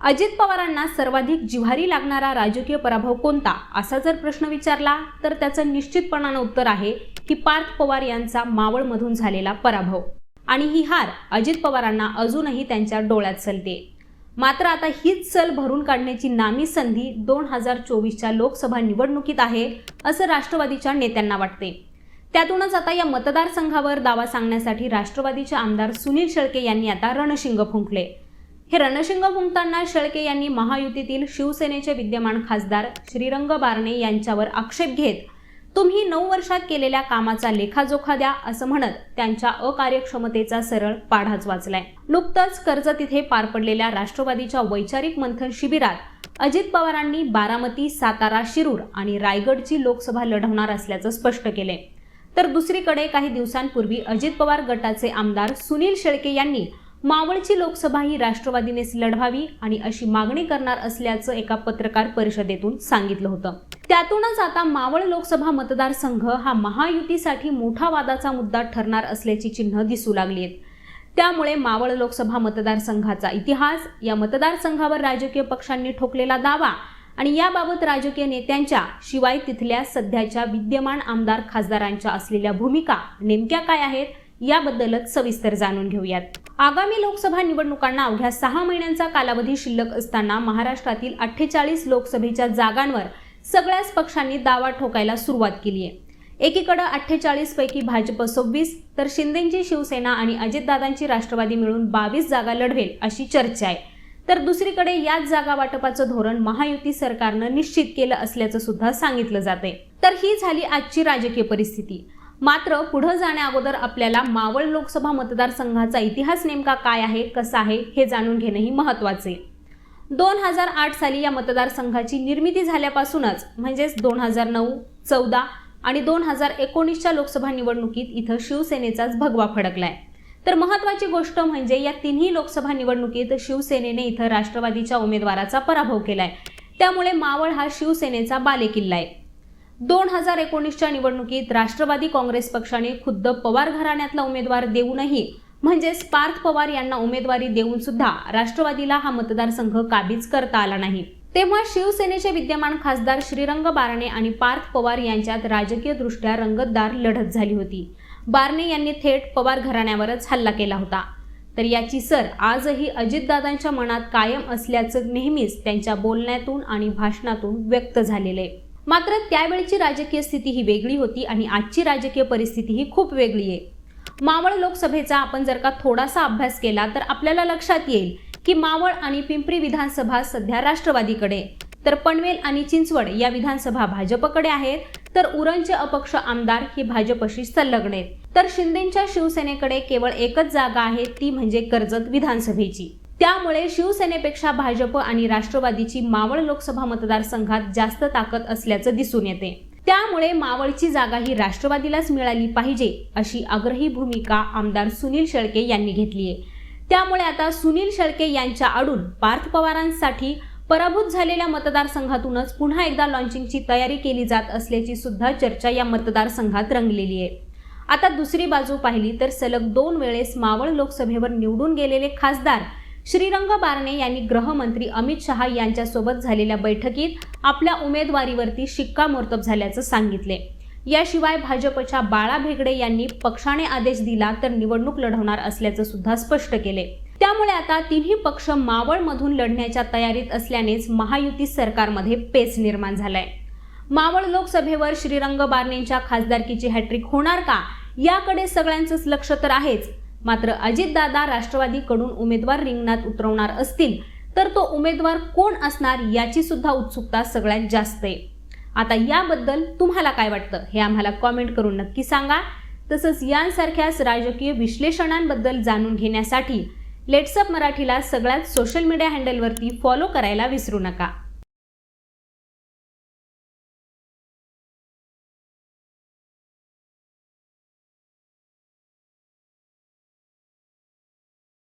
अजित पवारांना सर्वाधिक जिव्हारी लागणारा राजकीय पराभव कोणता असा जर प्रश्न विचारला तर त्याचं निश्चितपणानं उत्तर आहे की पार्थ पवार यांचा मावळमधून झालेला पराभव. आणि ही हार अजित पवारांना अजूनही त्यांच्या डोळ्यात चलते मात्र आता हीच सल भरून काढण्याची नामी संधी दोन हजार चोवीसच्या लोकसभा निवडणुकीत आहे असं राष्ट्रवादीच्या नेत्यांना वाटते. त्यातूनच आता या मतदारसंघावर दावा सांगण्यासाठी राष्ट्रवादीचे आमदार सुनील शेळके यांनी आता रणशिंग फुंकले. हे रणशिंग फुंकताना शेळके यांनी महायुतीतील शिवसेनेचे विद्यमान खासदार श्रीरंग बारणे यांच्यावर आक्षेप घेत तुम्ही नऊ वर्षात केलेल्या कामाचा लेखाजोखा द्या असं म्हणत त्यांच्या अकार्यक्षमतेचा सरळ पाढाच वाचलाय. नुकतंच कर्ज तिथे पार पडलेल्या राष्ट्रवादीच्या वैचारिक मंथन शिबिरात अजित पवारांनी बारामती सातारा शिरूर आणि रायगडची लोकसभा लढवणार असल्याचं स्पष्ट केले तर दुसरीकडे काही दिवसांपूर्वी अजित पवार गटाचे आमदार सुनील शेळके यांनी मावळची लोकसभा ही राष्ट्रवादीनेच लढवावी आणि अशी मागणी करणार असल्याचं एका पत्रकार परिषदेतून सांगितलं होतं. त्यातूनच आता मावळ लोकसभा मतदारसंघ हा महायुतीसाठी मोठा वादाचा मुद्दा ठरणार असल्याची चिन्ह दिसू लागली आहेत त्यामुळे मावळ लोकसभा मतदारसंघाचा इतिहास या मतदारसंघावर राजकीय पक्षांनी ठोकलेला दावा आणि याबाबत राजकीय नेत्यांच्या शिवाय तिथल्या सध्याच्या विद्यमान आमदार खासदारांच्या असलेल्या भूमिका नेमक्या काय आहेत याबद्दलच सविस्तर जाणून घेऊयात. आगामी लोकसभा निवडणुकांना अवघ्या सहा महिन्यांचा कालावधी शिल्लक असताना महाराष्ट्रातील अठ्ठेचाळीस लोकसभेच्या जागांवर सगळ्याच पक्षांनी दावा ठोकायला सुरुवात केली आहे एकीकडे अठ्ठेचाळीस पैकी भाजप सव्वीस तर शिंदेची शिवसेना आणि अजितदादांची राष्ट्रवादी मिळून बावीस जागा लढवेल अशी चर्चा आहे. तर दुसरीकडे याच जागा वाटपाचं धोरण महायुती सरकारनं निश्चित केलं असल्याचं सुद्धा सांगितलं जाते तर ही झाली आजची राजकीय परिस्थिती. मात्र पुढं जाण्याअगोदर आपल्याला मावळ लोकसभा मतदारसंघाचा इतिहास नेमका काय आहे कसा आहे हे जाणून घेणंही महत्त्वाचे. दोन हजार आठ साली या मतदारसंघाची निर्मिती झाल्यापासूनच म्हणजेच दोन हजार नऊ चौदा आणि दोन हजार एकोणीसच्या लोकसभा निवडणुकीत इथं शिवसेनेचाच भगवा फडकलाय. तर महत्त्वाची गोष्ट म्हणजे या तिन्ही लोकसभा निवडणुकीत शिवसेनेने इथं राष्ट्रवादीच्या उमेदवाराचा पराभव केलाय. त्यामुळे मावळ हा शिवसेनेचा बालेकिल्ला आहे. दोन हजार एकोणीसच्या निवडणुकीत राष्ट्रवादी काँग्रेस पक्षाने खुद्द पवार घराण्यातला उमेदवार देऊनही म्हणजेच पार्थ पवार यांना उमेदवारी देऊन सुद्धा राष्ट्रवादीला हा मतदारसंघ काबीज करता आला नाही. तेव्हा शिवसेनेचे विद्यमान खासदार श्रीरंग बारणे आणि पार्थ पवार यांच्यात राजकीय दृष्ट्या रंगतदार लढत झाली होती. बारणे यांनी थेट पवार घराण्यावरच हल्ला केला होता. तर याची सर आजही अजितदादांच्या मनात कायम असल्याचं नेहमीच त्यांच्या बोलण्यातून आणि भाषणातून व्यक्त झालेलं आहे. मात्र त्यावेळची राजकीय स्थिती ही वेगळी होती आणि आजची राजकीय परिस्थिती ही खूप वेगळी आहे. मावळ लोकसभेचा आपण जर का थोडासा अभ्यास केला तर आपल्याला लक्षात येईल की मावळ आणि पिंपरी विधानसभा सध्या राष्ट्रवादीकडे तर पनवेल आणि चिंचवड या विधानसभा भाजपकडे आहेत तर उरणचे अपक्ष आमदार ही भाजपशी संलग्न आहेत. तर शिंदेच्या शिवसेनेकडे केवळ एकच जागा आहे ती म्हणजे कर्जत विधानसभेची. त्यामुळे शिवसेनेपेक्षा भाजप आणि राष्ट्रवादीची मावळ लोकसभा मतदारसंघात जास्त ताकद असल्याचं दिसून येते. त्यामुळे मावळची जागा ही राष्ट्रवादीलाच मिळाली पाहिजे अशी आग्रही भूमिका आमदार सुनील शेळके यांनी घेतली आहे. त्यामुळे आता सुनील शेळके यांच्या आडून पार्थ पवारांसाठी पराभूत झालेल्या मतदारसंघातूनच पुन्हा एकदा लॉन्चिंगची तयारी केली जात असल्याची सुद्धा चर्चा या मतदारसंघात रंगलेली आहे. आता दुसरी बाजू पाहिली तर सलग दोन वेळेस मावळ लोकसभेवर निवडून गेलेले खासदार श्रीरंग बारणे यांनी गृहमंत्री अमित शहा यांच्यासोबत झालेल्या बैठकीत आपल्या उमेदवारीवरती शिक्कामोर्तब झाल्याचं सांगितले. याशिवाय भाजपच्या बाळा भेगडे यांनी पक्षाने आदेश दिला तर निवडणूक लढवणार असल्याचं सुद्धा स्पष्ट केले. त्यामुळे आता तिन्ही पक्ष मावळमधून लढण्याच्या तयारीत असल्यानेच महायुती सरकारमध्ये पेच निर्माण झालाय. मावळ लोकसभेवर श्रीरंग बारणेंच्या खासदारकीची हॅट्रिक होणार का? याकडे सगळ्यांचंच लक्ष तर आहेच. मात्र अजितदादा राष्ट्रवादीकडून उमेदवार रिंगणात उतरवणार असतील तर तो उमेदवार कोण असणार याची सुद्धा उत्सुकता सगळ्यात जास्त आहे. आता याबद्दल तुम्हाला काय वाटतं? हे आम्हाला कॉमेंट करून नक्की सांगा. तसंच यांसारख्याच राजकीय विश्लेषणांबद्दल जाणून घेण्यासाठी लेट्सअप मराठीला सगळ्यात सोशल मीडिया हँडलवरती फॉलो करायला विसरू नका.